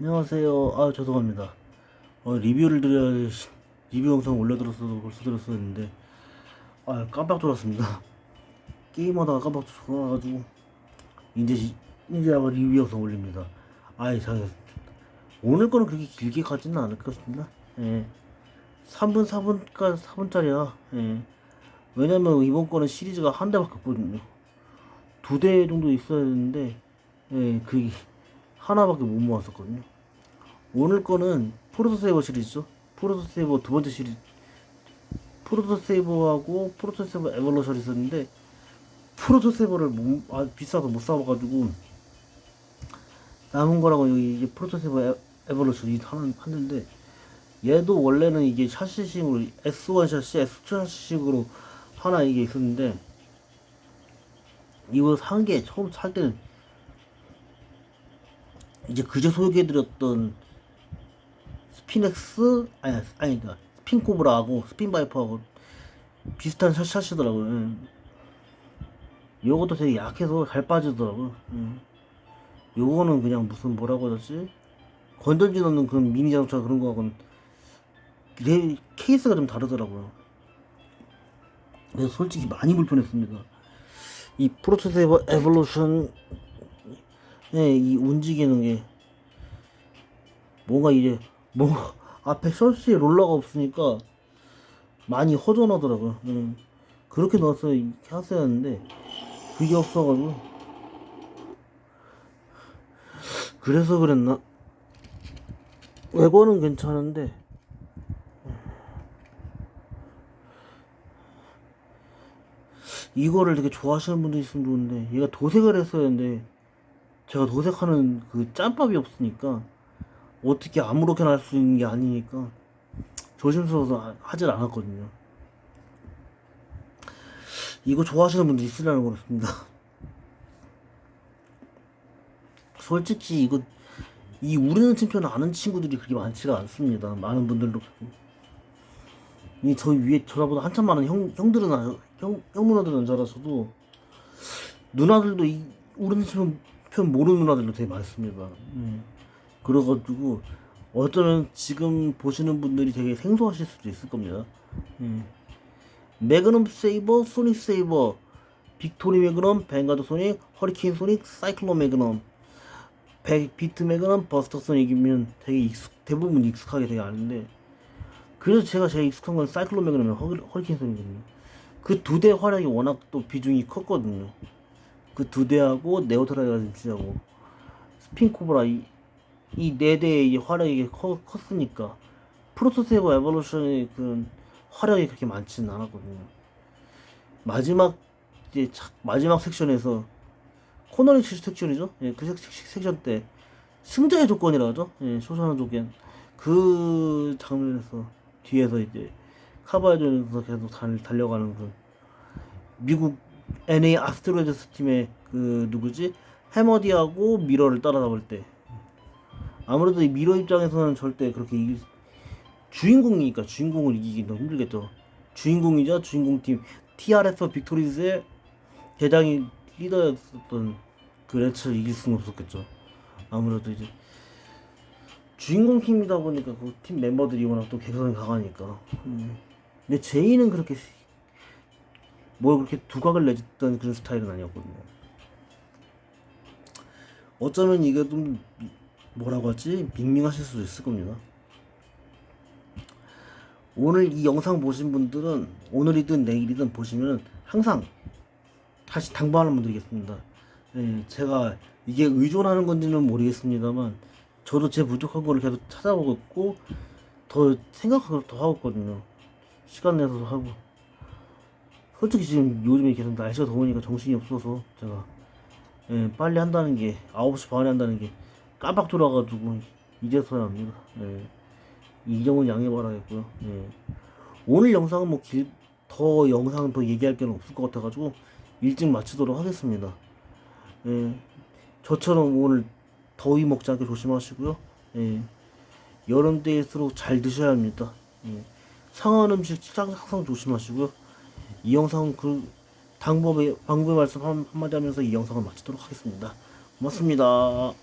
안녕하세요. 아 죄송합니다. 어, 리뷰를 드려야 시- 리뷰 영상 올려드렸어도 벌써 드렸었는데 아 깜빡 졸았습니다. 게임하다가 깜빡 졸아가지고 이제 시- 이제 아마 리뷰 영상 올립니다. 아이 잘 오늘 거는 그렇게 길게 가지는 않을 것 같습니다. 예. 3분 4분까지 4분짜리야. 예. 왜냐면 이번 거는 시리즈가 한 대밖에 없거든요. 두 대 정도 있어야 되는데 예, 그 하나밖에 못 모았었거든요. 오늘 거는 프로토세이버 시리즈죠. 프로토세이버 두 번째 시리즈. 프로토세이버하고 프로토세이버 에볼루션이 있었는데 프로토세이버를 못, 아, 비싸서 못 사봐가지고 남은 거라고 여기 프로토세이버 에, 에볼루션이 하나 하는데 얘도 원래는 이게 샤시식으로 S1 샤시, S2 샤시식으로 하나 이게 있었는데 이거 산 게 처음 살 때는 이제 그제 소개해드렸던 스피넥스 아니 아니다 스핀코브라하고 스핀바이퍼하고 비슷한 샷- 샷이더라고요. 예. 요것도 되게 약해서 잘 빠지더라고요. 예. 요거는 그냥 무슨 뭐라고 하지? 건전지 넣는 그런 미니 자동차 그런 거하고는 레- 케이스가 좀 다르더라고요. 그래서 솔직히 많이 불편했습니다. 이 프로토세이버 에볼루션 네, 이 움직이는 게 뭔가 이제 뭔가 앞에 셔츠에 롤러가 없으니까 많이 허전하더라고요. 음. 그렇게 넣어서 이렇게 했어야 하는데 그게 없어가지고 그래서 그랬나? 외관은 괜찮은데 이거를 되게 좋아하시는 분도 있으면 좋은데 얘가 도색을 했어야 하는데 제가 도색하는 그 짬밥이 없으니까 어떻게 아무렇게나 할 수 있는 게 아니니까 조심스러워서 하- 하질 않았거든요. 이거 좋아하시는 분도 있으려는 거였습니다. 솔직히 이거 이 우리는 챔피언을 아는 친구들이 그렇게 많지가 않습니다. 많은 분들도. 이 저 위에 저보다 한참 많은 형 형들은 아, 형, 형 누나들은 잘 알아서도 누나들도 이 우리는 챔피언 편 모르는 누나들도 되게 많습니다. 음. 그래가지고 어쩌면 지금 보시는 분들이 되게 생소하실 수도 있을 겁니다. 음. 매그넘 세이버, 소닉 세이버, 빅토리 매그넘, 뱅가드 소닉, 허리케인 소닉, 사이클론 매그넘, 배, 비트 매그넘, 버스터 소닉이면 되게 익숙, 대부분 익숙하게 되게 아는데 그래서 제가 제일 익숙한 건 사이클론 매그넘이랑 허리, 허리케인 소닉이거든요. 그 두 대 활약이 워낙 또 비중이 컸거든요. 그 두 대하고 네오트라이라든지하고 스핀코브라 이네 대의 활약이 커, 컸으니까 프로토세이버 에볼루션의 그 활약이 그렇게 많지는 않았거든요. 마지막 이제 착- 마지막 섹션에서 코너링 섹션이죠. 예, 그 섹, 섹- 섹션 때 승자의 조건이라 하죠. 예, 쇼샤나 조건 그 장면에서 뒤에서 이제 카바이전에서 계속 달, 달려가는 그 미국 NA 아스트로이드스 팀의 그 누구지 해머디하고 미러를 따라잡을 때 아무래도 이 미러 입장에서는 절대 그렇게 이길 주인공이니까 주인공을 이기기 너무 힘들겠죠. 주인공이자 주인공 팀 TRF 빅토리즈의 대장이 리더였었던 그 레츠를 이길 수는 없었겠죠. 아무래도 이제 주인공 팀이다 보니까 그 팀 멤버들이 워낙 또 개성이 강하니까. 음. 근데 제이는 그렇게 뭘 그렇게 두각을 내줬던 그런 스타일은 아니었거든요. 어쩌면 이게 좀 뭐라고 하지 밍밍하실 수도 있을 겁니다. 오늘 이 영상 보신 분들은 오늘이든 내일이든 보시면 항상 다시 당부 하나만 드리겠습니다. 예, 제가 이게 의존하는 건지는 모르겠습니다만 저도 제 부족한 거를 계속 찾아보고 있고 더 생각하고 더 하고 있거든요. 시간 내서 하고 솔직히 지금 요즘에 계속 날씨가 더우니까 정신이 없어서 제가 예, 빨리 한다는 게 9시 반에 한다는 게 깜빡 졸아가지고 이제서야 합니다. 예. 이 점은 양해 바라겠고요. 예. 오늘 영상은 뭐 길, 더 영상 더 얘기할 게 없을 것 같아가지고 일찍 마치도록 하겠습니다. 예. 저처럼 오늘 더위 먹지 않게 조심하시고요. 예. 여름 때일수록 잘 드셔야 합니다. 예. 상한 음식 항상 조심하시고요. 이 영상은 그 방법의 방법의 말씀 한, 한마디 하면서 이 영상을 마치도록 하겠습니다. 고맙습니다.